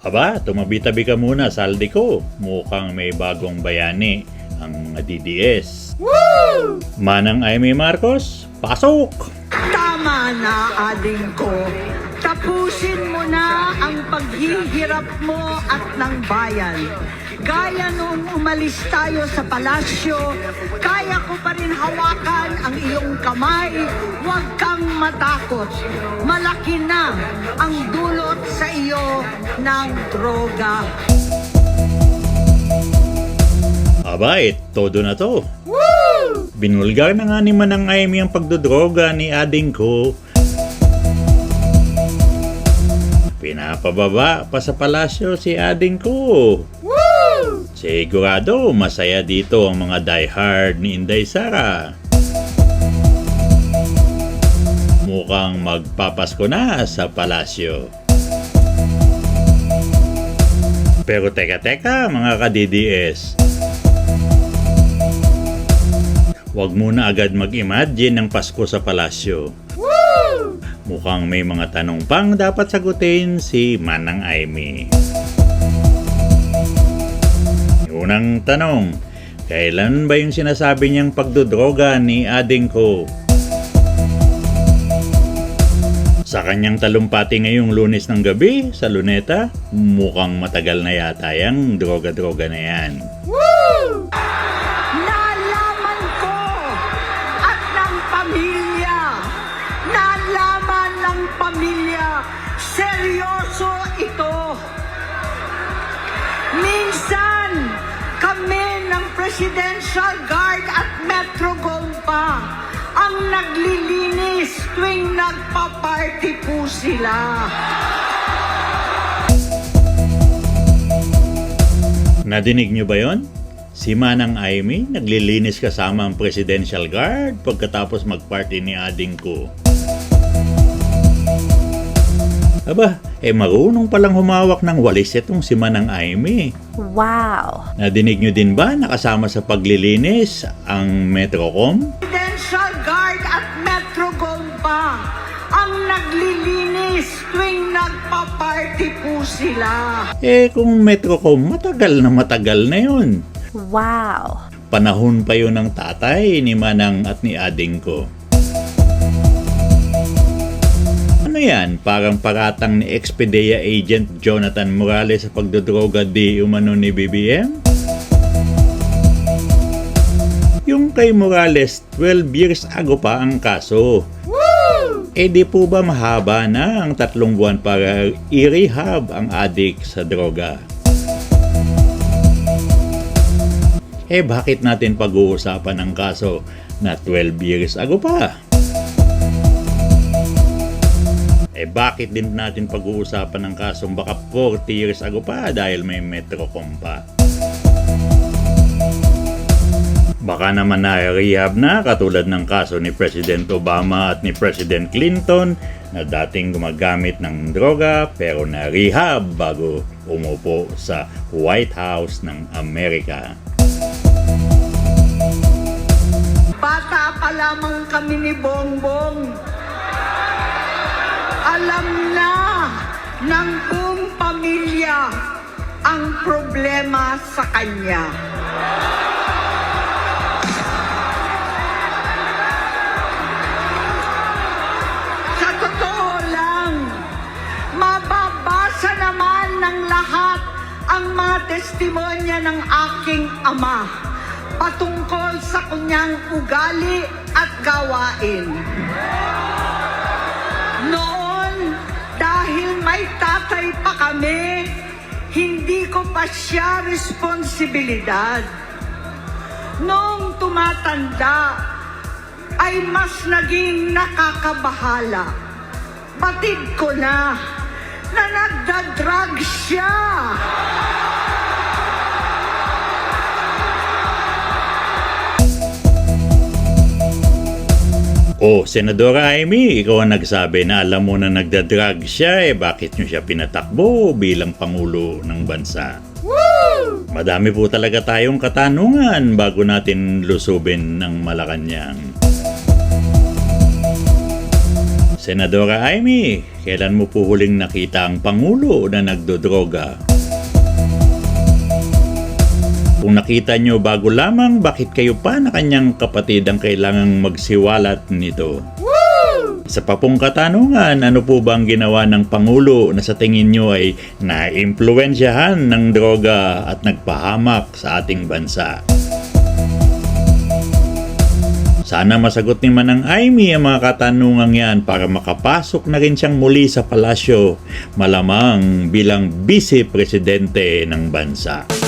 Aba, tumabi-tabi ka muna, saldi ko. Mukhang may bagong bayani ang DDS. Woo! Manang Amy Marcos, pasok! Tama na, ading ko. Tapusin mo na ang paghihirap mo at ng bayan. Gaya noong umalis tayo sa palasyo, kaya ko pa rin hawakan ang iyong kamay. Huwag kang matakot. Malaki na ang dulot sa iyo ng droga. Aba, todo na to. Binulgar na nga ni Manang Amy ang pagdodroga ni ading ko. Pinapababa pa sa palasyo si ading ko. Sigurado, masaya dito ang mga diehard ni Inday Sara. Mukhang magpapasko na sa palasyo. Pero teka teka mga ka-DDS. Huwag muna agad mag-imagine ng Pasko sa palasyo. Mukhang may mga tanong pang dapat sagutin si Manang Aimee. Unang tanong, kailan ba yung sinasabi niyang pagdodroga ni ading ko? Sa kanyang talumpati ngayong lunes ng gabi sa Luneta, mukhang matagal na yata yung droga-droga na yan. Nalaman ko at ng pamilya, nalaman ng pamilya, seryoso ito. Minsan, kami ng Presidential Guard at Metro Gompa ang naglilinis tuwing nagpa-party po sila. Nadinig niyo ba yon? Si Manang Aimee naglilinis kasama ang Presidential Guard pagkatapos mag-party ni ading ko. Aba, eh marunong palang humawak ng walis itong si Manang Aimee. Wow. Nadinig niyo din ba nakasama sa paglilinis ang Metrocom? Presidential Guard naglilinis tuwing nagpa-party po sila. Eh kung Metrocom, matagal na matagal na yun. Wow. Panahon pa yun ng tatay ni Manang at ni Ading ko. Ano yan? Parang paratang ni Expedia agent Jonathan Morales sa pagdodroga di umano ni BBM? Yung kay Morales, 12 years ago pa ang kaso. Di po ba mahaba na ang tatlong buwan para i-rehab ang adik sa droga? Eh bakit natin pag-uusapan ang kaso na 12 years ago pa? Eh bakit din natin pag-uusapan ang kasong baka 40 years ago pa dahil may Metrocom pa? Baka naman na-rehab na katulad ng kaso ni President Obama at ni President Clinton na dating gumagamit ng droga pero na-rehab bago umupo sa White House ng Amerika. Bata pa lamang kami ni Bongbong. Alam na ng buong pamilya ang problema sa kanya. Testimonya ng aking ama patungkol sa kanyang ugali at gawain. Noon, dahil may tatay pa kami, hindi ko pa siya responsibilidad. Noong tumatanda, ay mas naging nakakabahala. Batid ko na na nagdadrag siya. Oh, Senadora Amy, ikaw ang nagsabi na alam mo na nagdadrag siya, eh bakit nyo siya pinatakbo bilang Pangulo ng bansa? Madami po talaga tayong katanungan bago natin lusubin ng Malacanang. Senadora Amy, kailan mo po huling nakita ang Pangulo na nagdodroga? Kung nakita nyo bago lamang, bakit kayo pa na kanyang kapatid ang kailangang magsiwalat nito? Sa papong katanungan, ano po ba ang ginawa ng Pangulo na sa tingin nyo ay naimpluensyahan ng droga at nagpahamak sa ating bansa? Sana masagot ni Manang Aimee ang mga katanungan yan para makapasok na rin siyang muli sa palasyo, malamang bilang vice-presidente ng bansa.